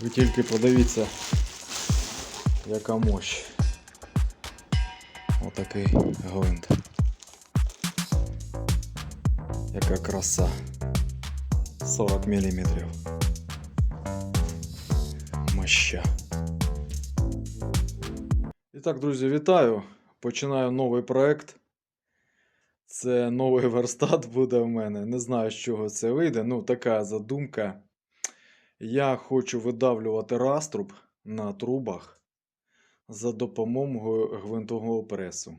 Ви тільки подивіться, яка мощь. Отакий гвинт. Яка краса. 40 мм. Моща. І так, друзі, вітаю. Починаю новий проект. Це новий верстат буде в мене. Не знаю, з чого це вийде. Ну, така задумка. Я хочу видавлювати раструб на трубах за допомогою гвинтового пресу.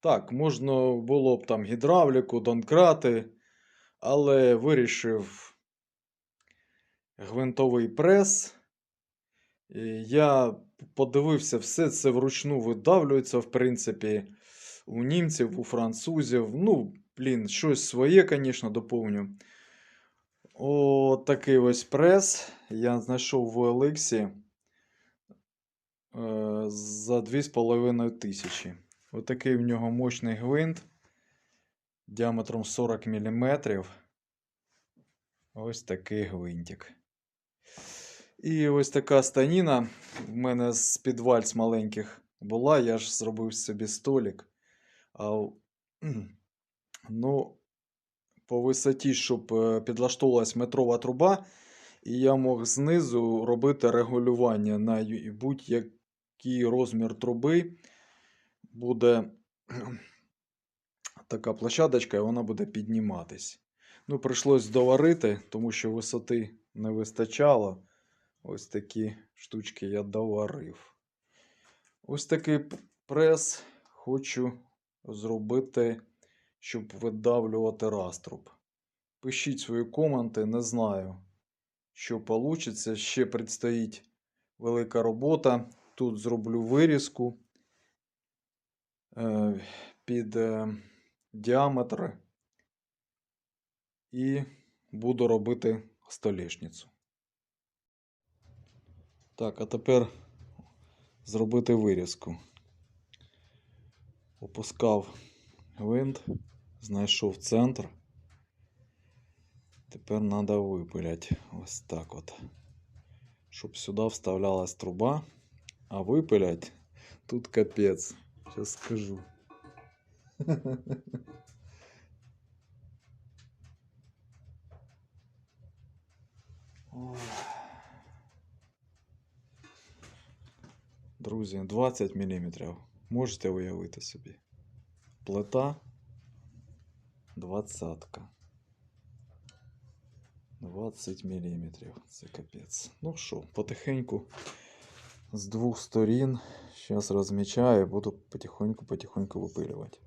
Так, можна було б там гідравліку, донкрати, але вирішив гвинтовий прес. І Я подивився, все це вручну видавлюється, в принципі, у німців, у французів. Ну, блін, щось своє, звісно, доповню. О, такий ось прес. Я знайшов в OLX е, за 2,5 тисячі. Отакий в нього мощний гвинт діаметром 40 мм. Ось такий гвинтик. І ось така станіна. В мене з під вальс маленьких була. Я ж зробив собі столик. А, ну, по висоті, щоб е, підлаштовувалась метрова труба, і я мог знизу робити регулювання на будь-який розмір труби. Буде така площадочка, і вона буде підніматись. Ну, прийшлось доварити, тому що висоти не вистачало. Ось такі штучки я доварив. Ось такий прес хочу зробити, щоб видавлювати раструб. Пишіть свої коменти, не знаю, що вийде. Ще предстоїть велика робота. Тут зроблю вирізку е, під е, діаметр і буду робити столешницю. Так, а тепер зробити вирізку. Опускав гвинт, знайшов центр. Тепер треба випиляти ось так от. Щоб сюди вставлялась труба, а випилять тут капець. Зараз скажу. Друзі, 20 мм. Можете уявити собі. Плита 20. 20 мм. Це капець. Ну що, потихеньку з двох сторін. Зараз розмічаю, буду потихоньку-потихоньку випилювати.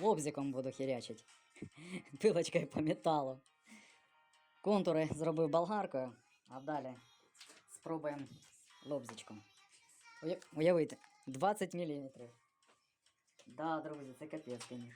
Лобзиком буду хірячить. Пилочкою по металу. Контури зробив болгаркою, а далі спробуємо лобзичком. Уя- Уявити, 20 мм. Да, друзі, це капець, звісно.